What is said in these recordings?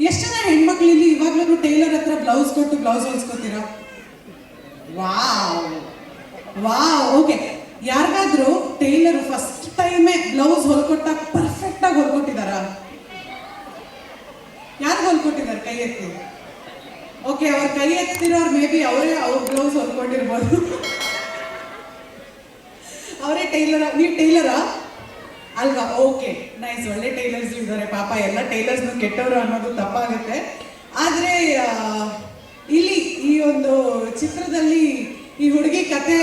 ಎಷ್ಟು ಜನ ಹೆಣ್ಮಕ್ಳು ಇಲ್ಲಿ ಇವಾಗ್ಲೂ ಟೈಲರ್ ಹತ್ರ ಬ್ಲೌಸ್ ಕೊಟ್ಟು ಬ್ಲೌಸ್ ಹೊಲ್ಸ್ಕೊತೀರಾ? ವಾವ್. Wow, okay. ಯಾರಿಗಾದ್ರೂ ಟೈಲರ್ ಫಸ್ಟ್ ಟೈಮೇ ಬ್ಲೌಸ್ ಹೊಲ್ಕೊಟ್ಟ ಪರ್ಫೆಕ್ಟ್ ಆಗಿ ಹೊಲ್ಕೊಟ್ಟಿದಾರ? ಯಾರು ಹೊಲ್ಕೊಟ್ಟಿದ್ದಾರೆ ಕೈ ಎತ್ತಿ? ಓಕೆ, ಅವ್ರ ಕೈ ಎತ್ತಿರೋರು ಮೇ ಬಿ ಅವರೇ ಅವ್ರ ಬ್ಲೌಸ್ ಹೊಲ್ಕೊಂಡಿರ್ಬೋದು. ಅವರೇ ಟೈಲರ್? ನೀವು ಟೈಲರಾ? ಅಲ್ವಾ? ಓಕೆ ನೈಸ್ ಒಳ್ಳೆ ಟೈಲರ್ಸ್ ಇದ್ದಾರೆ. ಪಾಪ ಎಲ್ಲ ಟೈಲರ್ಸ್ ಕೆಟ್ಟವರು ಅನ್ನೋದು ತಪ್ಪಾಗುತ್ತೆ. ಆದರೆ ಇಲ್ಲಿ ಈ ಒಂದು ಚಿತ್ರದಲ್ಲಿ ಈ ಹುಡುಗಿ ಕತೆ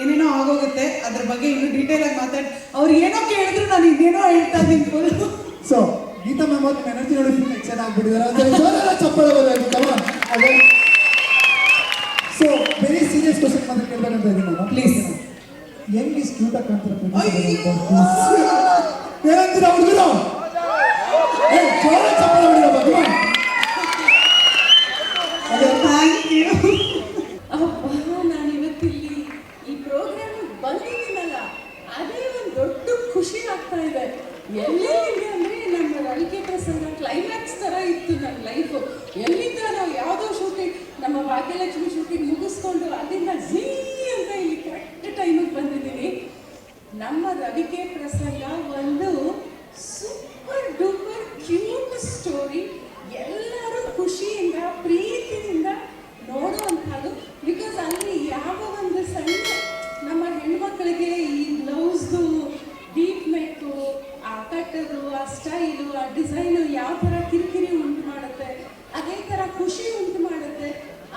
ಏನೇನೋ ಆಗೋಗುತ್ತೆ, ಅದ್ರ ಬಗ್ಗೆ ಇನ್ನು ಡೀಟೇಲ್ ಆಗಿ ಮಾತಾಡಿ, ಅವ್ರು ಏನೋ ಕೇಳಿದ್ರು ನಾನು ಇನ್ನೇನೋ ಹೇಳ್ತಾ ಇದ್ದೀನಿ ಸೊ ಗೀತಾ ಮ್ಯಾಮ್ ಎನರ್ಜಿ ನೋಡಿ full excite so very serious question ಮಾತ್ರ ಕೇಳ್ಬೇಕಂತ ಇದ್ದೀನಿ. ಹೆಂಗ್ ಇಸ್ ಕ್ಯೂಟ್ ಆಗಿ ಕಾಣ್ತಾರೆ ಅಯ್ಯೋ. ಏನಂತೀರ ಹುಡುಗರು? ಜೋರ ಅದೇ ಥ್ಯಾಂಕ್ ಯು ಅಬ್ಬಾ ನಾನು ಇವತ್ತಿಲ್ಲಿ ಈ ಪ್ರೋಗ್ರಾಮ್ ಬಂದಿದ್ದೀನಲ್ಲ ಅದೇ ಒಂದು ದೊಡ್ಡ ಖುಷಿ ಆಗ್ತಾ ಇದೆ. ಎಲ್ಲೆಲ್ಲಿದೆ ಅಂದ್ರೆ ನಮ್ಮ ರವಿಕೆ ಪ್ರಸಂಗ ಕ್ಲೈಮ್ಯಾಕ್ಸ್ ತರ ಇತ್ತು ನನ್ನ ಲೈಫು ಎಲ್ಲಿಂದ ನಾವು ಯಾವುದೋ ಶೂಟಿಂಗ್ ನಮ್ಮ ಭಾಗ್ಯಲಕ್ಷ್ಮಿ ಶೂಟಿಂಗ್ ಮುಗಿಸ್ಕೊಂಡು ಅಲ್ಲಿಂದ ಝೀ ಅಂತ ಇಲ್ಲಿ ಕರೆಕ್ಟ್ ಟೈಮಿಗೆ ಬಂದಿದ್ದೀನಿ ನಮ್ಮ ರವಿಕೆ ಪ್ರಸಂಗ ಒಂದು ಸೂಪರ್ ಡೂಪರ್ ಕ್ಯೂಟ್ ಸ್ಟೋರಿ ಎಲ್ಲರೂ ಖುಷಿಯಿಂದ ಪ್ರೀತಿಯಿಂದ ನೋಡುವಂಥದ್ದು ಬಿಕಾಸ್ ಅಲ್ಲಿ ಯಾವ ಒಂದು ಸಣ್ಣ ನಮ್ಮ ಹೆಣ್ಮಕ್ಳಿಗೆ ಈ ಬ್ಲೌಸ್ದು ಡೀಪ್ ನೆಕ್ಕು ಆ ಕಟ್ಟರು ಆ ಸ್ಟೈಲು ಆ ಡಿಸೈನು ಯಾವ ಥರ ಕಿರಿಕಿರಿ ಉಂಟು ಮಾಡುತ್ತೆ ಅದೇ ಥರ ಖುಷಿ ಉಂಟು ಮಾಡುತ್ತೆ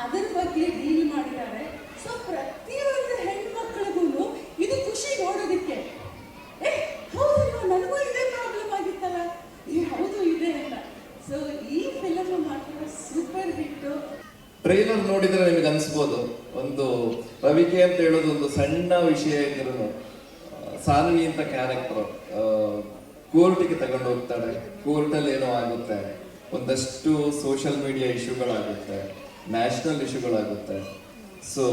ಅದ್ರ ಬಗ್ಗೆ ಡೀಲ್ ಮಾಡಿದ್ದಾರೆ ಸೊ ಪ್ರತಿಯೊಂದು ಹೆಣ್ಮಕ್ಳಿಗೂ ಇದು ಖುಷಿ ನೋಡೋದಕ್ಕೆ ಏ ಹೌದು ಇವಾಗ ನನಗೂ ಇದೇ ಪ್ರಾಬ್ಲಮ್ ಆಗಿತ್ತಲ್ಲ ಏ ಹೌದು ಇದೆ ಅಂತ ಸೊ ಈ ಫಿಲಮ್ ಮಾತ್ರ ಸೂಪರ್ ಹಿಟ್ಟು ಟ್ರೈಲರ್ ನೋಡಿದ್ರೆ ನಿಮಗೆ ಅನ್ಸ್ಬೋದು. ಒಂದು ರವಿಕೆ ಅಂತ ಹೇಳೋದು ಒಂದು ಸಣ್ಣ ವಿಷಯ ಇದ್ರು ಸಾನ್ವಿ ಅಂತ ಕ್ಯಾರೆಕ್ಟರ್ ಕೋರ್ಟಿಗೆ ತಗೊಂಡು ಹೋಗ್ತಾಳೆ. ಕೋರ್ಟಲ್ಲಿ ಏನೋ ಆಗುತ್ತೆ. ಒಂದಷ್ಟು ಸೋಷಿಯಲ್ ಮೀಡಿಯಾ ಇಶ್ಯೂಗಳಾಗುತ್ತೆ ನ್ಯಾಷನಲ್ ಇಶ್ಯೂಗಳಾಗುತ್ತೆ ಸೊ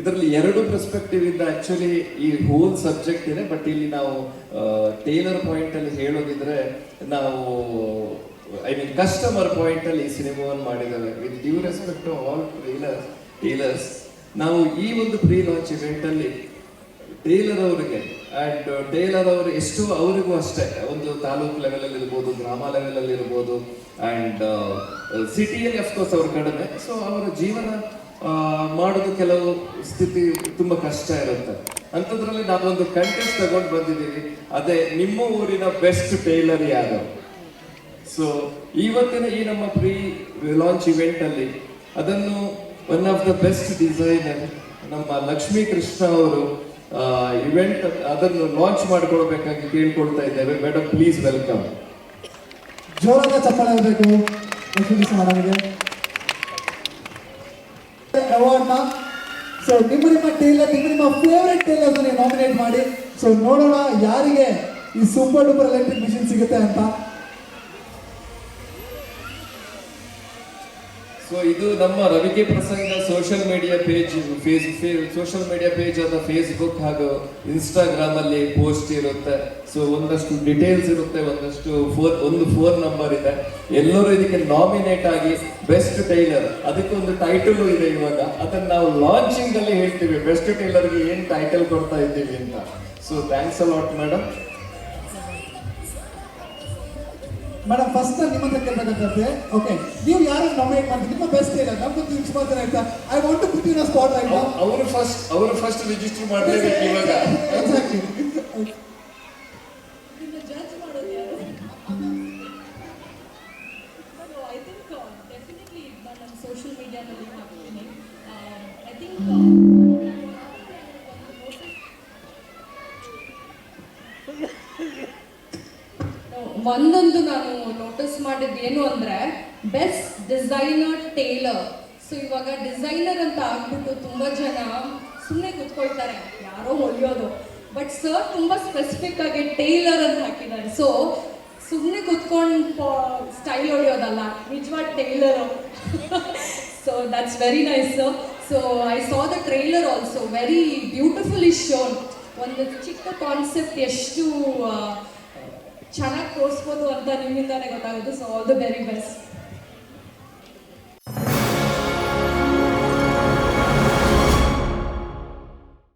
ಇದರಲ್ಲಿ ಎರಡು ಪರ್ಸ್ಪೆಕ್ಟಿವ್ ಇಂದ ಆಕ್ಚುಲಿ ಈ ಹೋಲ್ ಸಬ್ಜೆಕ್ಟ್ ಇದೆ. ಬಟ್ ಇಲ್ಲಿ ನಾವು ಟೇಲರ್ ಪಾಯಿಂಟ್ ಅಲ್ಲಿ ಹೇಳೋದಿದ್ರೆ ನಾವು ಐ ಮೀನ್ ಕಸ್ಟಮರ್ ಪಾಯಿಂಟ್ ಅಲ್ಲಿ ಈ ಸಿನಿಮಾವನ್ನು ಮಾಡಿದ್ದಾರೆ. With due respect to all trailer tailors ನಾವು ಈ ಒಂದು ಪ್ರೀ ಲಾಂಚ್ ಇವೆಂಟ್ ಅಲ್ಲಿ ಟೇಲರ್ ಅವರಿಗೆ ಅಂಡ್ ಟೇಲರ್ ಅವರು ಎಷ್ಟು ಅವರಿಗೂ ಅಷ್ಟೇ, ಒಂದು ತಾಲೂಕು ಲೆವೆಲ್ ಅಲ್ಲಿ ಇರ್ಬೋದು, ಗ್ರಾಮ ಲೆವೆಲ್ ಅಲ್ಲಿ ಇರ್ಬೋದು ಅಂಡ್ ಸಿಟಿಯಲ್ಲಿ ಅಫ್ಕೋರ್ಸ್ ಅವ್ರ ಕಡಿಮೆ. ಸೊ ಅವರ ಜೀವನ ಮಾಡೋದು ಕೆಲವು ಸ್ಥಿತಿ ತುಂಬಾ ಕಷ್ಟ ಇರುತ್ತೆ. ಅಂಥದ್ರಲ್ಲಿ ನಾವೊಂದು ಕಂಟೆಸ್ಟ್ ತಗೊಂಡು ಬಂದಿದ್ದೀವಿ. ಅದೇ ನಿಮ್ಮ ಊರಿನ ಬೆಸ್ಟ್ ಟೇಲರ್ ಯಾರು? ಸೊ ಇವತ್ತಿನ ಈ ನಮ್ಮ ಪ್ರೀ ಲಾಂಚ್ ಇವೆಂಟ್ ಅಲ್ಲಿ ಅದನ್ನು one of the best designer ನಮ್ಮ ಲಕ್ಷ್ಮೀ ಕೃಷ್ಣ ಅವರು ಇವೆಂಟ್ ಅದನ್ನು ಲಾಂಚ್ ಮಾಡ್ಕೊಳ್ಬೇಕಾಗಿ ಕೇಳ್ಕೊಳ್ತಾ ಇದ್ದೇವೆ ಮೇಡಮ್ ಪ್ಲೀಸ್ ವೆಲ್ಕಮ್ ಜೋರಾದ ಚಪ್ಪಾಳೆ ಇರಬೇಕು ಅವಾರ್ಡ್ನ ಸೊ ನಿಮ್ಮ ನಿಮ್ಮ ಟೇಲರ್ ನಿಮ್ಮ ನಿಮ್ಮ ಫೇವ್ರೆಟ್ ಟೇಲರ್ಸ್ ನೀವು ನಾಮಿನೇಟ್ ಮಾಡಿ. ಸೊ ನೋಡೋಣ ಯಾರಿಗೆ ಈ ಸೂಪರ್ ಡೂಪರ್ ಎಲೆಕ್ಟ್ರಿಕ್ ಮಿಷಿನ್ ಸಿಗುತ್ತೆ ಅಂತ. ಸೊ ಇದು ನಮ್ಮ Ravike Prasanga social media page face social media page ಆದ ಫೇಸ್ಬುಕ್ ಹಾಗೂ ಇನ್ಸ್ಟಾಗ್ರಾಮ್ ಅಲ್ಲಿ ಪೋಸ್ಟ್ ಇರುತ್ತೆ. ಸೊ ಒಂದಷ್ಟು ಡಿಟೇಲ್ಸ್ ಇರುತ್ತೆ, ಒಂದಷ್ಟು ಫೋನ್ ಒಂದು ಫೋನ್ ನಂಬರ್ ಇದೆ. ಎಲ್ಲರೂ ಇದಕ್ಕೆ ನಾಮಿನೇಟ್ ಆಗಿ ಬೆಸ್ಟ್ ಟೈಲರ್ ಅದಕ್ಕೆ ಒಂದು ಟೈಟಲ್ ಇದೆ ಇವಾಗ. ಅದನ್ನ ನಾವು ಲಾಂಚಿಂಗ್ ಅಲ್ಲಿ ಹೇಳ್ತೀವಿ. ಬೆಸ್ಟ್ ಟೈಲರ್ಗೆ ಏನ್ ಟೈಟಲ್ ಕೊಡ್ತಾ ಇದ್ದೀವಿ ಅಂತ. So thanks a lot madam madam first ನಾನು ನಿಮ್ಮ ಹತ್ರ ಕೇಳ್ಬೇಕಂತಂದ್ರೆ ಓಕೆ ನೀವು ಯಾರು ನಾಮಿನೇಟ್ ಮಾಡ್ತೀವಿ ನಿಮ್ಮ ಬೆಸ್ಟ್ ಇಲ್ಲ ನಮ್ಗೆ ನೀವು ಸುಮಾರು ಜನ ಆಯ್ತಾ I want to put in spot ಆಯ್ತು ಅವರು ಫಸ್ಟ್ ಅವರು ಫಸ್ಟ್ ರಿಜಿಸ್ಟರ್ ಮಾಡಲೇಬೇಕು ಇವಾಗ. ಎಕ್ಸಾಕ್ಟ್ಲಿ ಇದನ್ನ ಜಡ್ಜ್ ಮಾಡೋದು ಯಾರು? ಐ ಥಿಂಕ್ ಡೆಫಿನೆಟ್ಲಿ ನಾನು ಸೋಷಿಯಲ್ ಮೀಡಿಯಾದಲ್ಲಿ ಹಾಕ್ತೀನಿ ಐ ಥಿಂಕ್ ಒಂದೊಂದು ನಾನು ನೋಟಿಸ್ ಮಾಡಿದ್ದು ಏನು ಅಂದರೆ ಬೆಸ್ಟ್ ಡಿಸೈನರ್ ಟೇಲರ್ ಸೊ ಇವಾಗ ಡಿಸೈನರ್ ಅಂತ ಆಗ್ಬಿಟ್ಟು ತುಂಬ ಜನ ಸುಮ್ಮನೆ ಕೂತ್ಕೊಳ್ತಾರೆ, ಯಾರೋ ಹೊಲಿಯೋದು. ಬಟ್ ಸರ್ ತುಂಬ ಸ್ಪೆಸಿಫಿಕ್ ಆಗಿ ಟೇಲರ್ ಅಂತ ಹಾಕಿದ್ದಾರೆ. ಸೊ ಸುಮ್ಮನೆ ಕೂತ್ಕೊಂಡು ಸ್ಟೈಲ್ ಹೊಡೆಯೋದಲ್ಲ ನಿಜವಾದ tailor so that's very nice so I saw the trailer also very beautiful is shown ಒಂದು ಚಿಕ್ಕ ಕಾನ್ಸೆಪ್ಟ್ ಎಷ್ಟು ಚೆನ್ನಾಗಿ ತೋರಿಸ್ಬೋದು ಅಂತ ನಿಮ್ಮಿಂದಾನೇ ಗೊತ್ತಾಗುತ್ತೆ. So all the very best